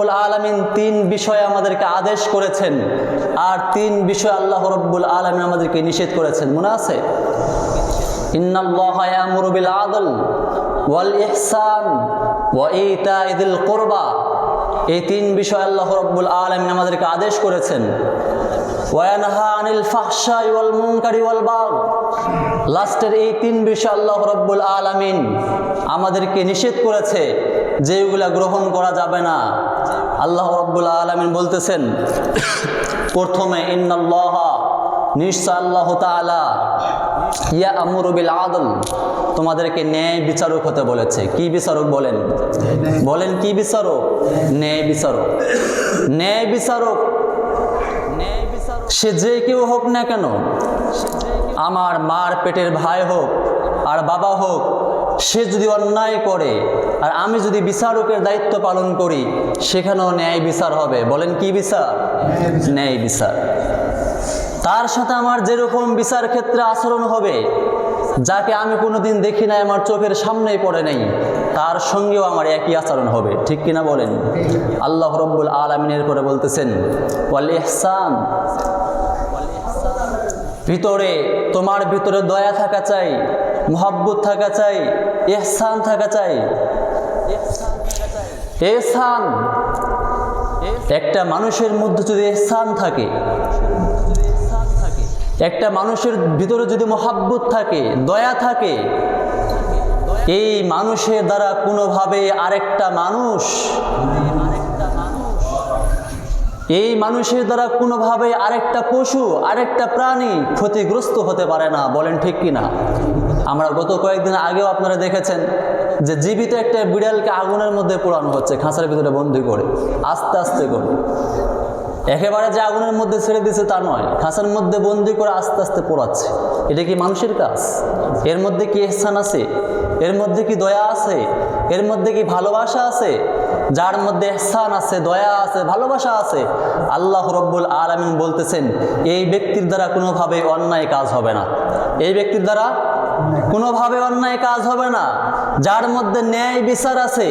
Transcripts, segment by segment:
রব্বুল আলমিন তিন বিষয়ে আমাদেরকে আদেশ করেছেন। আর তিন বিষয় আল্লাহ রব্বুল আলমিন আমাদেরকে নিষেধ করেছেন। মনে আছে? এই তিন বিষয় আল্লাহ রব্বুল আলমিন আমাদেরকে আদেশ করেছেন। ওয়ানহা আনিল ফাহশাই ওয়াল মুনকারি ওয়াল বাগ লাস্টের এই তিন বিষয় আল্লাহ রব্বুল আলামিন আমাদেরকে নিষেধ করেছে যেগুলা গ্রহণ করা যাবে না। আল্লাহ রব্বুল আলামিন বলতেছেন, প্রথমে, ইন্নাল্লাহ নিশ্চয় আল্লাহ তাআলা ইয়া আমরু বিল আদল, তোমাদেরকে ন্যায় বিচারক হতে বলেছে। কি বিচারক বলেন? বলেন কি বিচারক। ন্যায় বিচারক ন্যায় বিচারক। সে যে কেউ হোক না কেন, আমার মার পেটের ভাই হোক, আর বাবা হোক সে যদি অন্যায় করে আর আমি যদি বিচারকের দায়িত্ব পালন করি, সেখানেও ন্যায় বিচার হবে। বলেন কি বিচার? ন্যায় বিচার। তার সাথে আমার যেরকম বিচার ক্ষেত্রে আচরণ হবে, যাকে আমি কোনোদিন দেখি নাই, আমার চোখের সামনেই পড়ে নেই, তার সঙ্গেও আমার একই আচরণ হবে। ঠিক কিনা বলেন? আল্লাহ রব্বুল আলমিনের করে বলতেছেন, ওয়াল ইহসান। ভিতরে, তোমার ভিতরে দয়া থাকা চাই। মোহাব্বত থাকা চাই, এহসান থাকা চাই। এহসান। একটা মানুষের মধ্যে যদি এহসান থাকে, একটা মানুষের ভিতরে যদি মোহাব্বত থাকে, দয়া থাকে, এই মানুষের দ্বারা কোনোভাবে আরেকটা মানুষ এই মানুষের দ্বারা কোনোভাবে আরেকটা পশু, আরেকটা প্রাণী ক্ষতিগ্রস্ত হতে পারে না, বলেন ঠিক কি না আমরা গত কয়েকদিন আগেও আপনারা দেখেছেন যে জীবিত একটা বিড়ালকে আগুনের মধ্যে পোড়ানো হচ্ছে, খাঁচার ভিতরে বন্দি করে, আস্তে আস্তে করে। একেবারে যে আগুনের মধ্যে ছেড়ে দিছে তা নয়, খাঁচার মধ্যে বন্দি করে আস্তে আস্তে পোড়াচ্ছে। এটা কি মানুষের কাজ? এর মধ্যে কি স্থান আছে? এর মধ্যে কি দয়া আছে? এর মধ্যে কি ভালোবাসা আছে? যার মধ্যে স্থান আছে, দয়া আছে, ভালোবাসা আছে? আল্লাহ রব্বুল আলমিন বলতেছেন, এই ব্যক্তির দ্বারা কোনোভাবে অন্যায় কাজ হবে না। এই ব্যক্তির দ্বারা কোনোভাবে অন্যায় কাজ হবে না। যার মধ্যে ন্যায় বিচার আছে,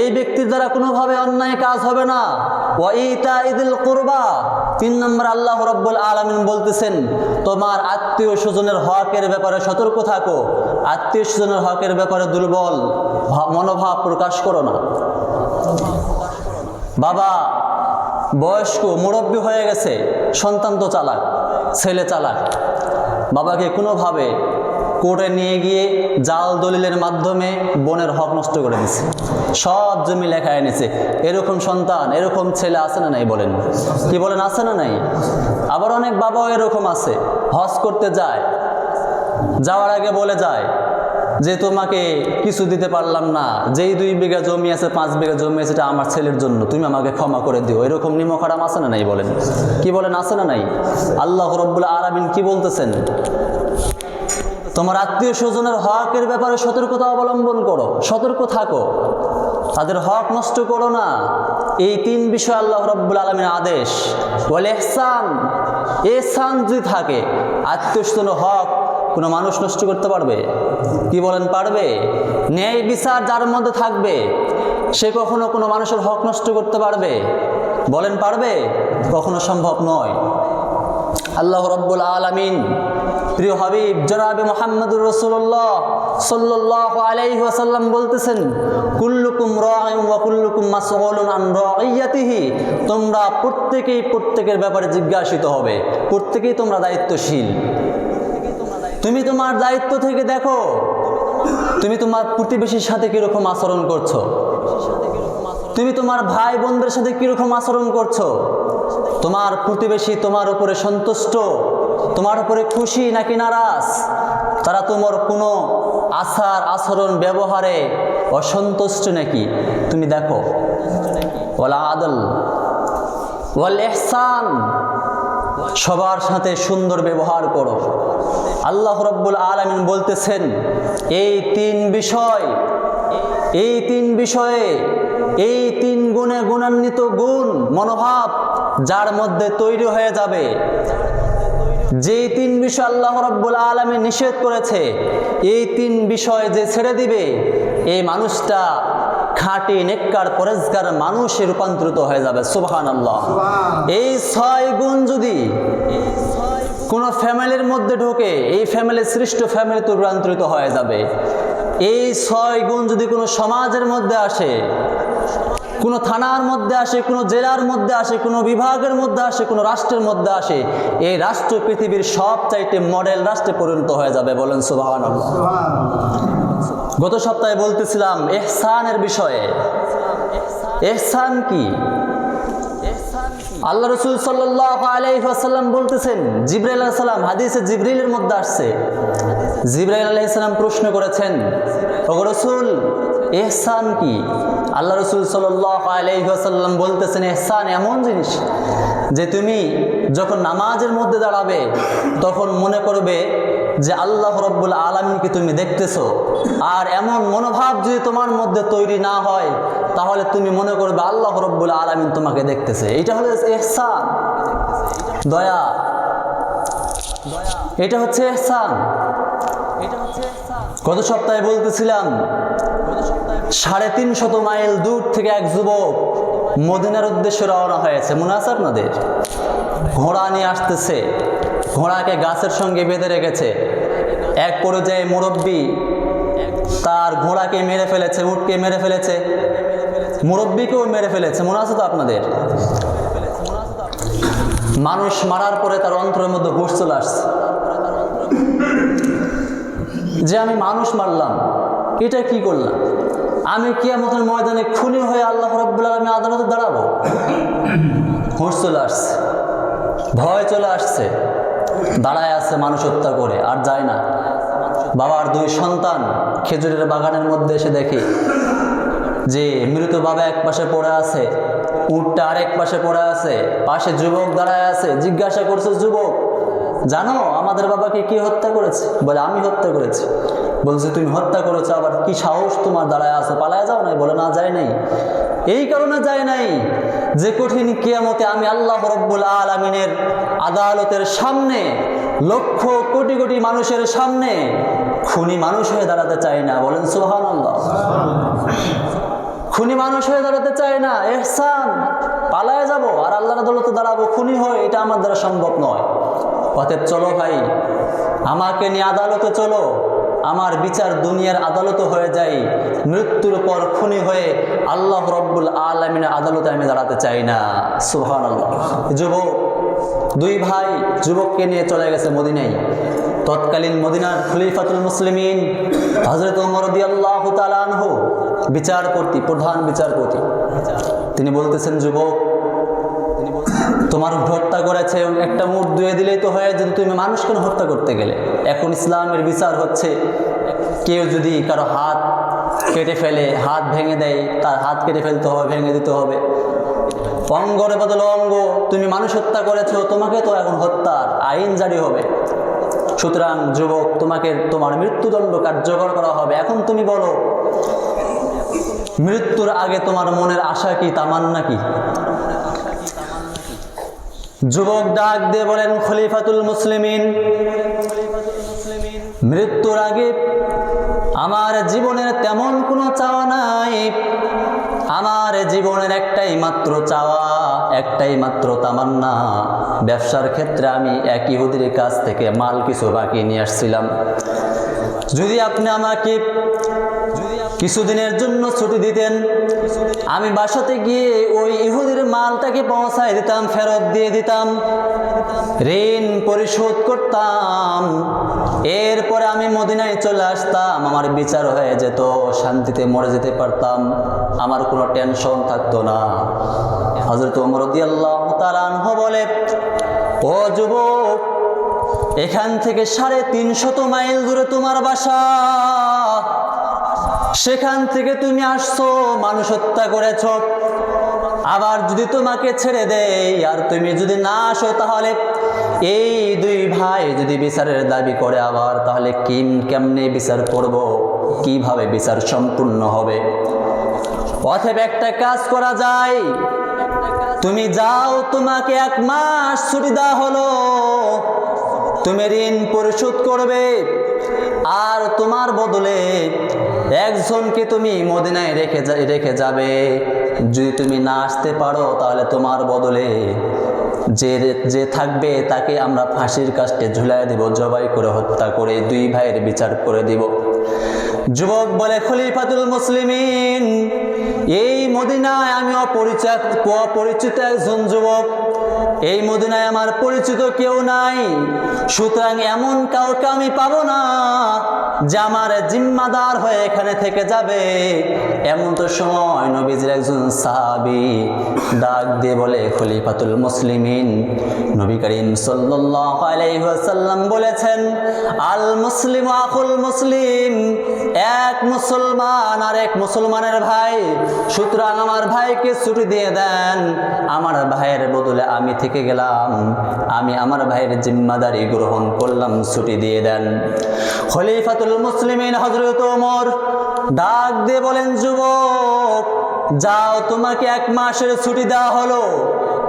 এই ব্যক্তির দ্বারা কোনোভাবে অন্যায় কাজ হবে না। ওয়াইতা ইদিল কোরবা। তিন নম্বর আল্লাহ রব্বুল আলমিন বলতেছেন, তোমার আত্মীয় স্বজনের হকের ব্যাপারে সতর্ক থাকো। আত্মীয় স্বজনের হকের ব্যাপারে দুর্বল মনোভাব প্রকাশ করো না। বাবা, বয়স্ক, মুরব্বী হয়ে গেছে, সন্তান তো চালাক, ছেলে চালাক। বাবাকে কোনোভাবে কোর্টে নিয়ে গিয়ে জাল দলিলের মাধ্যমে বোনের হক নষ্ট করে দিছে। সব জমি লেখা এনেছে। এরকম সন্তান, এরকম ছেলে আছে না নাই বলেন? কি বলেন, আছে না নাই? আবার অনেক বাবাও এরকম আছে। হজ করতে যায় যাওয়ার আগে বলে যায় যে তোমাকে কিছু দিতে পারলাম না। যেই দুই বিঘা জমি আছে, পাঁচ বিঘা জমি আছে, এটা আমার ছেলের জন্য। তুমি আমাকে ক্ষমা করে দিও। এরকম নিমখারাম আছে না নাই বলেন? কি বলেন, আছে না নাই? আল্লাহ রব্বুল আলামিন কি বলতেছেন? তোমার আত্মীয় স্বজনের হকের ব্যাপারে সতর্কতা অবলম্বন করো, সতর্ক থাকো। তাদের হক নষ্ট করো না। এই তিন বিষয় আল্লাহ রব্বুল আলমীর আদেশ। বলে এহসান এহসান যদি থাকে, আত্মীয় স্বজনের হক কোনো মানুষ নষ্ট করতে পারবে? কি বলেন, পারবে? ন্যায় বিচার যার মধ্যে থাকবে, সে কখনো কোনো মানুষের হক নষ্ট করতে পারবে? বলেন, পারবে? কখনো সম্ভব নয়। আল্লাহ রব্বুল আলমিন, প্রিয় হাবিব, জনাবে মোহাম্মদুর রসুল্লাহ সাল্লাহ আলাইহি ওয়াসাল্লাম বলতেছেন, কুল্লুকুম মাসউলুন আন তোমরা প্রত্যেকেই প্রত্যেকের ব্যাপারে জিজ্ঞাসিত হবে। প্রত্যেকেই তোমরা দায়িত্বশীল। তুমি তোমার দায়িত্ব থেকে দেখো। তুমি তোমার প্রতিবেশীর সাথে কীরকম আচরণ করছ? তুমি তোমার ভাই বোনদের সাথে কীরকম আচরণ করছ? তোমার প্রতিবেশী তোমার উপরে সন্তুষ্ট? তোমার উপরে খুশি নাকি নারাজ? তারা তোমার কোনো আচার, আচরণ, ব্যবহারে অসন্তুষ্ট নাকি? তুমি দেখো। ওলা আদল, ওয়াল এহসান সবার সাথে সুন্দর ব্যবহার করো। আল্লাহ রব্বুল আলমিন বলতেছেন এই তিন বিষয় এই তিন বিষয়ে এই তিন গুণে গুণান্বিত গুণ মনোভাব যার মধ্যে তৈরি হয়ে যাবে। যেই তিন বিষয় আল্লাহ রব্বুল আলমী নিষেধ করেছে এই তিন বিষয় যে ছেড়ে দিবে এই মানুষটা খাঁটি নেককার পরেজগার মানুষে রূপান্তরিত হয়ে যাবে। সুবহান। আল্লাহ এই ছয় গুণ যদি কোনো ফ্যামিলির মধ্যে ঢোকে এই ফ্যামিলির সৃষ্ট ফ্যামিলিতে রূপান্তরিত হয়ে যাবে। এই ছয় গুণ যদি কোনো সমাজের মধ্যে আসে, কোনো থানার মধ্যে আসে, কোনো জেলার মধ্যে আসে, কোনো বিভাগের মধ্যে আসে, কোনো রাষ্ট্রের মধ্যে আসে, এই রাষ্ট্র পৃথিবীর সব চাইতে মডেল রাষ্ট্রে পরিণত হয়ে যাবে বলেন সুবাহান গত সপ্তাহে বলতেছিলাম, এহসানের বিষয়ে। এহসান কি? আল্লাহ রসুল আলাইসাল্লাম বলতেছেন, জিব্রাইল সাল্লাম হাদিসে জিব্রিলের মধ্যে আসছে। জিব্রাইল আলাইসাল্লাম প্রশ্ন করেছেন রসুল, এহসান কি? আল্লাহ রসুল আলাইসাল্লাম বলতেছেন, এহসান এমন জিনিস যে তুমি যখন নামাজের মধ্যে দাঁড়াবে, তখন মনে করবে যে আল্লাহ রব্বুল আলমীকে তুমি দেখতেছো। আর এমন মনোভাব যদি তোমার মধ্যে তৈরি না হয়, তাহলে তুমি মনে করবে আল্লাহ রব্বুল আলমিন তোমাকে দেখতেছে। এটা হলো এহসান। দয়া। এটা হচ্ছে এহসান। এটা হচ্ছে গত সপ্তাহে বলতেছিলাম সাড়ে তিন শত মাইল দূর থেকে এক যুবক মদিনার উদ্দেশ্যে রওনা হয়েছে। মনে আছে আপনাদের ঘোড়া নিয়ে আসতেছে। ঘোড়াকে গাছের সঙ্গে বেঁধে রেখেছে। এক পর্যায়ে মুরব্বী তার ঘোড়াকে মেরে ফেলেছে, উটকে মেরে ফেলেছে। মুরব্বীকেও মেরে ফেলেছে। মনে আছে তো আপনাদের। মানুষ মারার পরে তার অন্তরের মধ্যে হুশ চলে আসছে। যে আমি মানুষ মারলাম, এটা কি করলাম? আমি কিয়ামতের ময়দানে খুনি হয়ে আল্লাহ রব্বুল আলমী আদালতে দাঁড়াবো। হুঁশ চলে আসছে। ভয় চলে আসছে। দাঁড়ায় আছে মানুষ হত্যা করে, আর যায় না। বাবার দুই সন্তান খেজুরের বাগানের মধ্যে এসে দেখে যে মৃত বাবা এক পাশে পড়ে আছে, উটটা আরেক পাশে পড়ে আছে, পাশে যুবক দাঁড়ায় আছে, জিজ্ঞাসা করছে, যুবক, জানো আমাদের বাবাকে কি হত্যা করেছে? বলে, আমি হত্যা করেছি। বলছে, তুমি হত্যা করেছ, আবার কি সাহস তোমার দাঁড়ায় আছে? পালায় যাও নাই? বলে, না, যায় নাই। এই কারণে যায় নাই যে কঠিন কিয়ামতে আমি আল্লাহ রব্বুল আলমিনের আদালতের সামনে, লক্ষ কোটি কোটি মানুষের সামনে খুনি মানুষ হয়ে দাঁড়াতে চাই না। বলেন সোহান আল্লাহ খুনি মানুষ হয়ে দাঁড়াতে চাই না। এহসান, পালায় যাব, আর আল্লাহর আদালতে দাঁড়াবো, খুনি হয়, এটা আমার দ্বারা সম্ভব নয়। অতএব চলো ভাই, আমাকে নিয়ে আদালতে চলো। আমার বিচার দুনিয়ার আদালতে হয়ে যাই মৃত্যুর পর খুনি হয়ে আল্লাহ রব্বুল আলমিনের আদালতে আমি দাঁড়াতে চাই না। সুহান আল্লাহ যুবক, দুই ভাই যুবককে নিয়ে চলে গেছে মদিনাই তৎকালীন মদিনার খলিফাতুল মুসলিমিন হজরত উমরদি আল্লাহ তালানহু বিচারপতি, প্রধান বিচারপতি। তিনি বলতেছেন, যুবক তোমার হত্যা করেছে, একটা মুঠ ধুয়ে দিলেই তো হয়ে যেত। তুমি মানুষ কেন হত্যা করতে গেলে। এখন ইসলামের বিচার হচ্ছে, কেউ যদি কারও হাত কেটে ফেলে, হাত ভেঙে দেয়, তার হাত কেটে ফেলতে হবে, ভেঙে দিতে হবে। অঙ্গরে বদলে অঙ্গ, তুমি মানুষ হত্যা করেছ, তোমাকে তো এখন হত্যার আইন জারি হবে। সুতরাং যুবক, তোমাকে তোমার মৃত্যুদণ্ড কার্যকর করা হবে। এখন তুমি বলো, মৃত্যুর আগে তোমার মনের আশা কি, তামান্না কি? যুবক ডাক দিয়ে বলেন, খলিফাতুল মুসলিমিন, মৃত্যুর আগে আমার জীবনের তেমন কোনো চাওয়া নাই। আমার জীবনের একটাই মাত্র চাওয়া, একটাই মাত্র তামান্না। ব্যবসার ক্ষেত্রে আমি এক ইহুদির কাছ থেকে মাল কিছু বাকি নিয়ে আসছিলাম। যদি আপনি আমাকে কিছুদিনের জন্য ছুটি দিতেন। আমি বাসাতে গিয়ে ওই ইহুদির মালটাকে পৌঁছায় দিতাম, ফেরত দিয়ে দিতাম। ঋণ পরিশোধ করতাম। এরপরে আমি মদিনায় চলে আসতাম। আমার বিচার হয়ে যেত, শান্তিতে মরে যেতে পারতাম। আমার কোনো টেনশন থাকতো না। হজরত মরদি আল্লাহ বলে, ও যুবক, এখান থেকে সাড়ে তিনশত মাইল দূরে তোমার বাসা। সেখান থেকে তুমি আসছো, মানুষ হত্যা করেছ। আবার যদি তোমাকে ছেড়ে দেয় আর তুমি যদি না আসো তাহলে এই দুই ভাই যদি বিচারের দাবি করে আবার, তাহলে কিম কেমনে বিচার করব? কীভাবে বিচার সম্পূর্ণ হবে? অথব একটা কাজ করা যায়। তুমি যাও, তোমাকে এক মাস ছুটি দেওয়া হলো। তুমি ঋণ পরিশোধ করবে, আর তোমার বদলে একজনকে তুমি মদিনায় রেখে রেখে যাবে। যদি তুমি না আসতে পারো, তাহলে তোমার বদলে যে যে থাকবে, তাকে আমরা ফাঁসির কাস্টে ঝুলাই দিব, জবাই করে হত্যা করে, দুই ভাইয়ের বিচার করে দিব। যুবক বলে, খলিফাতুল মুসলিমিন, এই মদিনায় আমি অপরিচিত অপরিচিত একজন যুবক। এই মদিনায় আমার পরিচিত কেউ নাই। সুতরাং এমন কাউকে আমি পাবো না, যে আমার জিম্মাদার হয়ে এখানে থেকে যাবে। এমন তো সময় নবীজির একজন সাহাবি ডাক দিয়ে বলে, খলিফাতুল মুসলিমিন। নবী করিম আলাইহি বলেছেন, আল মুসলিম আখুল মুসলিম। এক মুসলমান আর এক মুসলমানের ভাই, সুতরাং আমার ভাইকে ছুটি দিয়ে দেন। আমার ভাইয়ের বদলে আমি থেকে গেলাম। আমি আমার ভাইয়ের জিম্মাদারি গ্রহণ করলাম, ছুটি দিয়ে দেন। খলিফাতুল মুসলিমিন হজরত ওমর ডাক দিয়ে বলেন, যুবক, যাও, তোমাকে এক মাসের ছুটি দেওয়া হলো।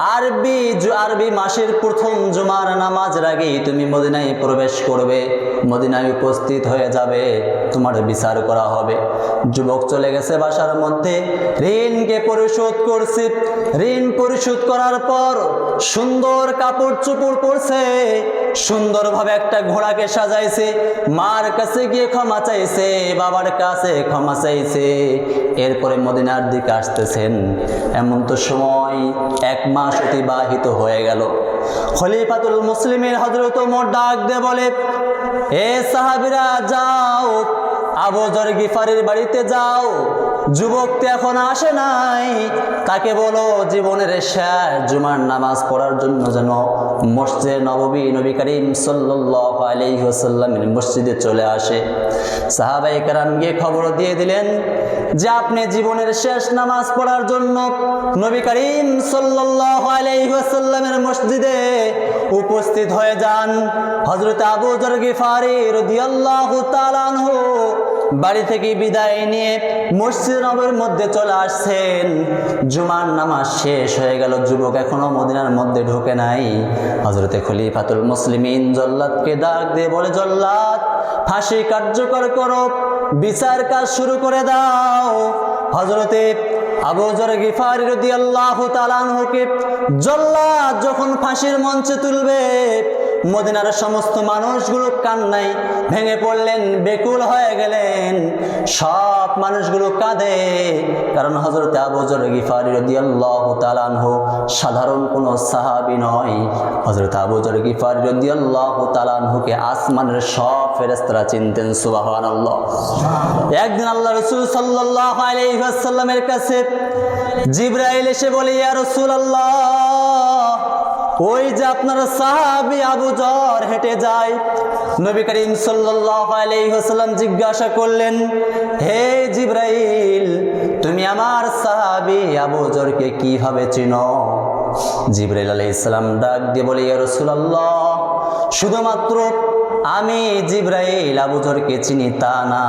আরবি আরবি মাসের প্রথম জুমার নামাজ আগেই তুমি মদিনায় প্রবেশ করবে। মদিনায় উপস্থিত হয়ে যাবে। তোমার বিচার করা হবে। যুবক চলে গেছে বাসার মধ্যে। ঋণকে পরিশোধ করছে। ঋণ পরিশোধ করার পর সুন্দর কাপড় চোপড় পরছে। সুন্দরভাবে একটা ঘোড়াকে সাজাইছে। মার কাছে গিয়ে ক্ষমা চাইছে, বাবার কাছে ক্ষমা চাইছে। এরপরে মদিনার দিকে আসতেছেন। এমন তো সময় এক মাস অতিবাহিত হয়ে গেল। খলিফাতুল মুসলিমের হজরত মোট ডাক দে বলে, এ সাহাবিরা, যাও। আবজর গিফারির বাড়িতে যাও। যুবক তো এখন আসে নাই। তাকে বলো, জীবনের শেষ জুমার নামাজ পড়ার জন্য যেন মসজিদে নববী নবী করিম সাল্লাল্লাহু আলাইহি মসজিদে চলে আসে। সাহাবাই কারাম গিয়ে খবর দিয়ে দিলেন যে, আপনি জীবনের শেষ নামাজ পড়ার জন্য নবী করিম সাল্লাল্লাহু আলাইহি মসজিদে উপস্থিত হয়ে যান। হজরত আবু যর গিফারি রাদিয়াল্লাহু তাআলা আনহু বাড়ি থেকে বিদায় নিয়ে মসজিদ নবীর মধ্যে চলে আসছেন। জুমার নামাজ শেষ হয়ে গেল, যুবক এখনও মদিনার মধ্যে ঢোকে নাই। হজরতে খলিফাতুল মুসলিমিন জল্লাদকে ডাক দিয়ে বলে, জল্লাদ, ফাঁসি কার্যকর করো, বিচার কাজ শুরু করে দাও। হজরতে আবু জর গিফারি রাদিয়াল্লাহু তাআলা আনহুকে জল্লাদ যখন ফাঁসির মঞ্চে তুলবে মদিনার সমস্ত মানুষগুলো কান্নায় ভেঙে পড়লেন, বেকুল হয়ে গেলেন। সব মানুষগুলো কাঁদে। কারণ হজরত আবুজর গিফারি রদিয়াল্লাহু তালানহু সাধারণ কোনো সাহাবি নয়। হজরত আবুজর গিফারি রদিয়াল্লাহু তালানহুকে আসমানের সব ফেরেস্তারা চিনতেন সুবাহান আল্লাহ একদিন আল্লাহ রসুল সাল্লাহ আলাইসাল্লামের কাছে জিব্রাইল এসে বলে, ইয়া রসুল আল্লাহ ওই যে আপনার সাহাবি আবু জর হেঁটে যায়? নবী করিম আলাইহি জিজ্ঞাসা করলেন, হে জিব্রাইল, তুমি আমার সাহাবি আবু জরকে কীভাবে চিনো? জিব্রাইল আলাইহিস সালাম ডাক দিয়ে বলে রাসূলুল্লাহ, শুধুমাত্র আমি জিব্রাইল আবু জরকে চিনি তা না।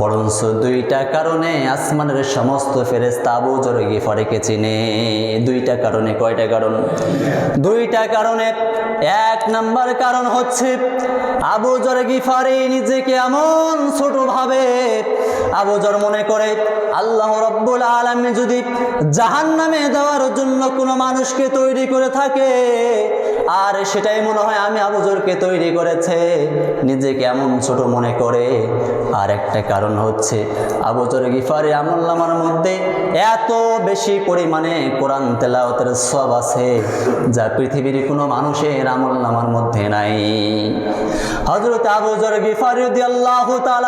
বরঞ্চ দুইটা কারণে আসমানের সমস্ত ফেরেস্তা আবু জর গিফারেকে চিনে। দুইটা কারণে, কয়টা কারণ? দুইটা কারণে, এক নাম্বার কারণ হচ্ছে আবু জর গিফারি নিজেকে এমন ছোট ভাবে আবু জর মনে করে, আল্লাহ রব্বুল আলমী যদি জাহান নামে দেওয়ার জন্য কোনো মানুষকে তৈরি করে থাকে আর সেটাই মনে হয় আমি আবুজরকে তৈরি করেছে। নিজেকে এমন ছোট মনে করে। আর একটা কারণ হচ্ছে আবুজর গিফারি আমল্লামার মধ্যে এত বেশি পরিমাণে কোরআন তেলাওতের সব আছে যা পৃথিবীর কোনো মানুষের আমল্লামার মধ্যে নাই। হজরত আবুজর গিফারি আল্লাহ তালা